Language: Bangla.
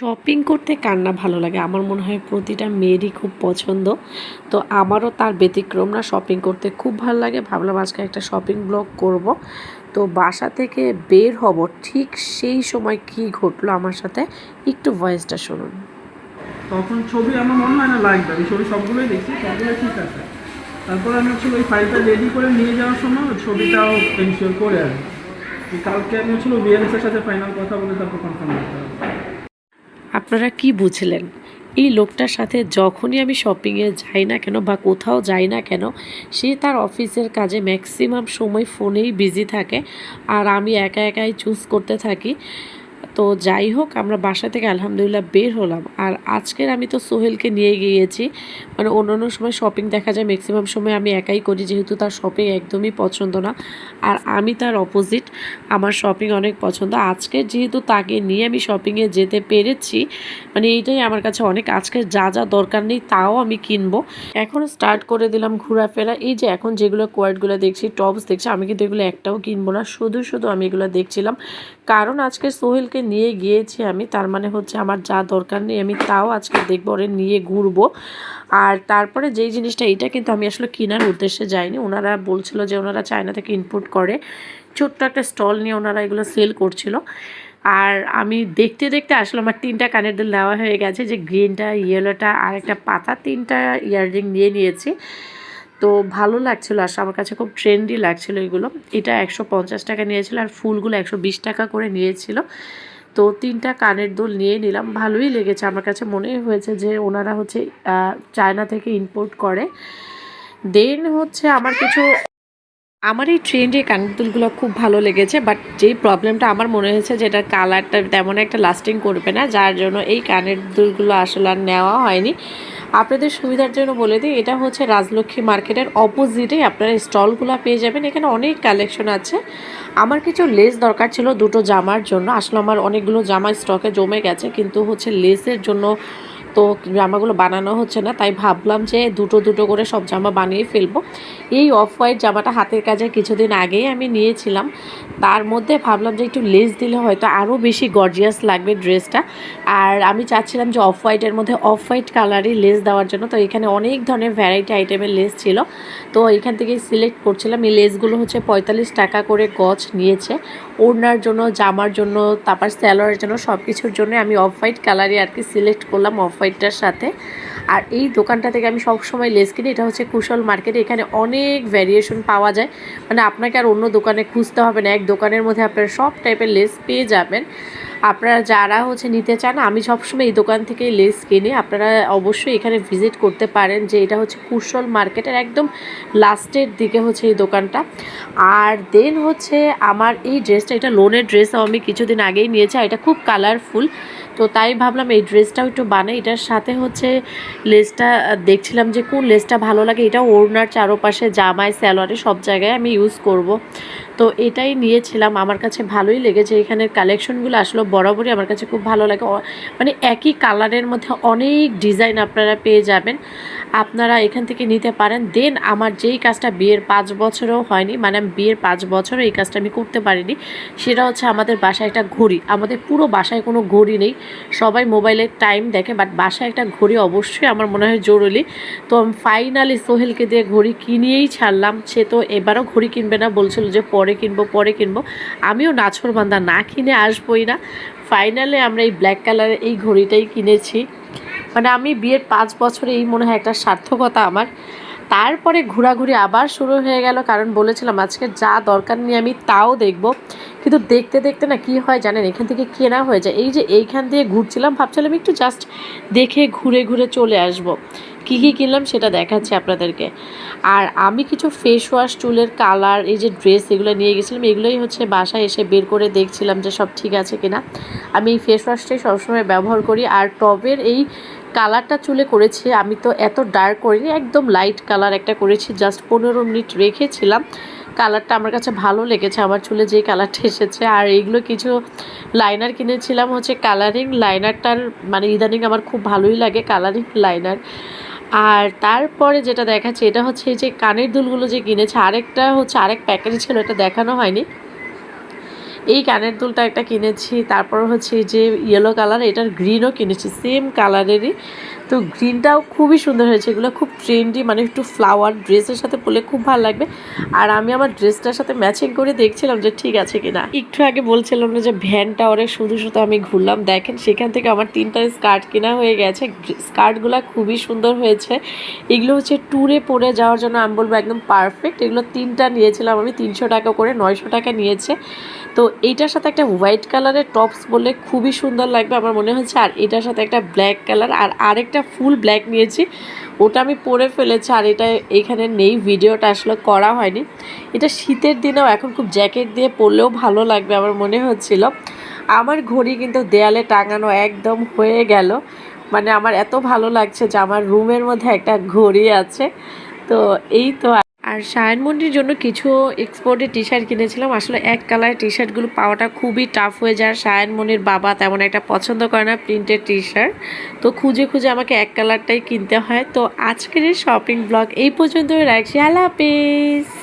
শপিং করতে কার না ভালো লাগে? আমার মনে হয় প্রতিটা মেয়েরই খুব পছন্দ। তো আমারও তার ব্যতিক্রম না শপিং করতে খুব ভালো লাগে। ভাবলাম আজকে একটা শপিং ব্লগ করব। তো বাসা থেকে বের হব ঠিক সেই সময় কি ঘটলো আমার সাথে একটু ভয়েসটা শুনুন। তখন ছবি আমার মনে হয় না লাগবে। আমি ছবি সবগুলোই দেখছি সবগুলো ঠিক আছে। তারপর আমি হচ্ছিল ওই ফাইলটা রেডি করে নিয়ে যাওয়ার সময় ছবিটাও এনশিওর করে আর কালকে আমি হচ্ছিল বিএনএসের সাথে ফাইনাল কথা বলে তারপর কনফার্ম করতে হবে। আপনারা কি বুঝলেন? এই লোকটার সাথে যখনই আমি শপিংয়ে যাই না কেন বা কোথাও যাই না কেন, সে তার অফিসের কাজে ম্যাক্সিমাম সময় ফোনেই বিজি থাকে আর আমি একা একাই চুজ করতে থাকি। তো যাই হোক, আমরা বাসা থেকে আলহামদুলিল্লাহ বের হলাম। আর আজকের আমি তো সোহেলকে নিয়ে গিয়েছি। মানে অন্য অন্য সময় শপিং দেখা যায় ম্যাক্সিমাম সময় আমি একাই করি, যেহেতু তার শপিং একদমই পছন্দ না। আর আমি তার অপোজিট আমার শপিং অনেক পছন্দ। আজকে যেহেতু তাকে নিয়ে আমি শপিংয়ে যেতে পেরেছি মানে এইটাই আমার কাছে অনেক, আজকে যা যা দরকার নেই তাও আমি কিনবো। এখন স্টার্ট করে দিলাম ঘোরাফেরা। এই যে এখন যেগুলো কোয়ার্ডগুলো দেখছি টপস দেখছি, আমি কিন্তু এগুলো একটাও কিনবো না। শুধু শুধু আমি এগুলো দেখছিলাম। কারণ আজকে সোহেলকে নিয়ে গিয়েছি আমি, তার মানে হচ্ছে আমার যা দরকার নেই আমি তাও আজকে দেখব, ওরে নিয়ে ঘুরবো। আর তারপরে যেই জিনিসটা এটা কিন্তু আমি আসলে কেনার উদ্দেশ্যে যাইনি। ওনারা বলছিল যে ওনারা চায়না থেকে ইনপুট করে ছোট্ট একটা স্টল নিয়ে ওনারা এগুলো সেল করছিল। আর আমি দেখতে দেখতে আসলে আমার তিনটা কানের দুল নেওয়া হয়ে গেছে, যে গ্রিনটা ইয়েলোটা আর একটা পাতা, তিনটা ইয়াররিং নিয়ে নিয়েছি। তো ভালো লাগছিল আসলে আমার কাছে খুব ট্রেন্ডি লাগছিল এগুলো। এটা একশো পঞ্চাশ টাকা নিয়েছিল, আর ফুলগুলো একশো বিশ টাকা করে নিয়েছিল। তো তিনটা কানের দুল নিয়ে নিলাম, ভালোই লেগেছে। আমার কাছে মনে হয়েছে যে ওনারা হচ্ছে চায়না থেকে ইম্পোর্ট করে। দেন হচ্ছে আমার কিছু আমার এই ট্রেন্ডের কানের দুলগুলো খুব ভালো লেগেছে বাট যেই প্রবলেমটা আমার মনে হয়েছে যে এটার কালারটা তেমন একটা লাস্টিং করবে না, যার জন্য এই কানের দুলগুলো আসলে আর নেওয়া হয়নি। আপনাদের সুবিধার জন্য বলে দিই, এটা হচ্ছে রাজলক্ষ্মী মার্কেটের অপোজিটে আপনারা স্টলগুলো পেয়ে যাবেন, এখানে অনেক কালেকশন আছে। আমার কিছু লেস দরকার ছিল দুটো জামার জন্য, আসলে আমার অনেকগুলো জামা স্টকে জমে গেছে, কিন্তু হচ্ছে লেসের জন্য তো জামাগুলো বানানো হচ্ছে না, তাই ভাবলাম যে দুটো দুটো করে সব জামা বানিয়ে ফেলব। এই অফ হোয়াইট জামাটা হাতের কাজে কিছুদিন আগেই আমি নিয়েছিলাম। তার মধ্যে ভাবলাম যে একটু লেস দিলে হয়তো আরও বেশি গর্জিয়াস লাগবে ড্রেসটা। আর আমি চাচ্ছিলাম যে অফ হোয়াইটের মধ্যে অফ হোয়াইট কালারই লেস দেওয়ার জন্য, তো এখানে অনেক ধরনের ভ্যারাইটি আইটেমের লেস ছিল। তো এখান থেকে সিলেক্ট করছিলাম। এই লেসগুলো হচ্ছে পঁয়তাল্লিশ টাকা করে গজ নিয়েছে। ওড়নার জন্য, জামার জন্য, তারপর স্যালোয়ারের জন্য সব কিছুর জন্য আমি অফ হোয়াইট কালারই আর কি সিলেক্ট করলাম অফ হোয়াইটটার সাথে। আর এই দোকানটা থেকে আমি সবসময় লেস কিনি, এটা হচ্ছে কুশল মার্কেটে। এখানে অনেক ভ্যারিয়েশন পাওয়া যায়। মানে আপনাকে আর অন্য দোকানে খুঁজতে হবে না। এক দোকানের মধ্যে আপনারা সব টাইপের লেস পেয়ে যাবেন। আপনারা যারা হচ্ছে নিতে চান, আমি সবসময় এই দোকান থেকে লেস কিনি। আপনারা অবশ্যই এখানে ভিজিট করতে পারেন যে এটা হচ্ছে কুশল মার্কেটের একদম লাস্টের দিকে হচ্ছে এই দোকানটা। আর দেন হচ্ছে আমার এই ড্রেসটা এটা লোনের ড্রেস আমি কিছুদিন আগেই নিয়েছি এটা খুব কালারফুল তো তাই ভাবলাম এই ড্রেসটাও একটু বানাই। এটার সাথে হচ্ছে লেসটা দেখছিলাম যে কোন লেসটা ভালো লাগে। এটা ওড়নার চারোপাশে জামায় স্যালোয়ারে সব জায়গায় আমি ইউজ করব। তো এটাই নিয়েছিলাম। আমার কাছে ভালোই লেগেছে। এখানের কালেকশনগুলো আসলে বরাবরই আমার কাছে খুব ভালো লাগে। মানে একই কালারের মধ্যে অনেক ডিজাইন আপনারা পেয়ে যাবেন। আপনারা এখান থেকে নিতে পারেন। দেন আমার যেই কাজটা বিয়ের পাঁচ বছরও হয়নি মানে আমি বিয়ের পাঁচ বছরও এই কাজটা আমি করতে পারিনি, সেটা হচ্ছে আমাদের বাসায় একটা ঘড়ি। আমাদের পুরো বাসায় কোনো ঘড়ি নেই। সবাই মোবাইলের টাইম দেখে বাট বাসায় একটা ঘড়ি অবশ্যই আমার মনে হয় জরুরি। তো আমি ফাইনালি সোহেলকে দিয়ে ঘড়ি কিনিয়েই ছাড়লাম। সে তো এবারও ঘড়ি কিনবে না, বলছিল যে পরে কিনবো পরে কিনবো। আমিও নাছর বান্দা, না কিনে আসবোই না। ফাইনালে আমরা এই ব্ল্যাক কালারের এই ঘড়িটাই কিনেছি। মানে আমি বিয়ের পাঁচ বছরে এই মনে হয় একটা সার্থকতা আমার। তারপরে ঘোরাঘুরি আবার শুরু হয়ে গেল, কারণ বলেছিলাম আজকে যা দরকার নিয়ে আমি তাও দেখব। কিন্তু দেখতে দেখতে না কি হয় জানেন, এখান থেকে কেনা হয়ে যায়। এই যে এইখান দিয়ে ঘুরছিলাম, ভাবছিলাম একটু জাস্ট দেখে ঘুরে ঘুরে চলে আসব। কী কী কিনলাম সেটা দেখাচ্ছি আপনাদেরকে। আর আমি কিছু ফেস ওয়াশ চুলের কালার এই যে ড্রেস এগুলো নিয়ে গেছিলাম, এগুলোই হচ্ছে বাসায় এসে বের করে দেখছিলাম যে সব ঠিক আছে কিনা। আমি এই ফেস ওয়াশটাই সবসময় ব্যবহার করি। আর টবের এই কালারটা চুলে করেছি, আমি তো এত ডার্ক করিনি, একদম লাইট কালার একটা করেছি জাস্ট পনেরো মিনিট রেখেছিলাম। কালারটা আমার কাছে ভালো লেগেছে, আমার চুলে যে কালারটা এসেছে। আর এইগুলো কিছু লাইনার কিনেছিলাম হচ্ছে কালারিং লাইনারটার মানে ইদানিং আমার খুব ভালোই লাগে কালারিং লাইনার আর তারপরে যেটা দেখাচ্ছে, এটা হচ্ছে এই যে কানের দুলগুলো যে কিনেছে, আরেকটা হচ্ছে আরেক প্যাকেজ ছিল, এটা দেখানো হয়নি। এই কানের দুলটা একটা কিনেছি, তারপর হচ্ছে এই যে ইয়েলো কালার এটার গ্রিনও কিনেছি সেম কালারেরই তো গ্রিনটাও খুবই সুন্দর হয়েছে। এগুলো খুব ট্রেন্ডি মানে একটু ফ্লাওয়ার ড্রেসের সাথে পরলে খুব ভালো লাগবে। আর আমি আমার ড্রেসটার সাথে ম্যাচিং করে দেখছিলাম যে ঠিক আছে কিনা। একটু আগে বলছিলাম না যে ভ্যানটা অনেক শুধু শুধু আমি ঘুরলাম। দেখেন সেখান থেকে আমার তিনটা স্কার্ট কেনা হয়ে গেছে। স্কার্টগুলো খুবই সুন্দর হয়েছে। এগুলো হচ্ছে ট্যুরে পরে যাওয়ার জন্য আমি বলব একদম পারফেক্ট এগুলো তিনটা নিয়েছিলাম আমি, তিনশো টাকা করে, নয়শো টাকা নিয়েছে। তো এইটার সাথে একটা হোয়াইট কালারের টপস বললে খুবই সুন্দর লাগবে। আমার মনে হচ্ছে আর এটার সাথে একটা ব্ল্যাক কালার আর আরেকটা ফুল ব্ল্যাক নিয়েছি। ওটা আমি পরে ফেলেছি আর এটা এখানে নেই, ভিডিওটা আসলে করা হয়নি। এটা শীতের দিনেও, এখন খুব জ্যাকেট দিয়ে পরলেও ভালো লাগবে আমার মনে হচ্ছিল। আমার ঘড়ি কিন্তু দেয়ালে টাঙানো একদম হয়ে গেল। মানে আমার এত ভালো লাগছে যে আমার রুমের মধ্যে একটা ঘড়ি আছে। তো এই তো আর সায়নমন্ডির জন্য কিছু এক্সপোর্টের টি শার্ট কিনেছিলাম। আসলে এক কালারের টি শার্টগুলো পাওয়াটা খুবই টাফ হয়ে যায়। সায়ন সায়নমনির বাবা তেমন একটা পছন্দ করে না প্রিন্টের টি শার্ট তো খুঁজে খুঁজে আমাকে এক কালারটাই কিনতে হয়। তো আজকের শপিং ব্লগ এই পর্যন্তই রাখছি। আল্লাহ হাফিজ!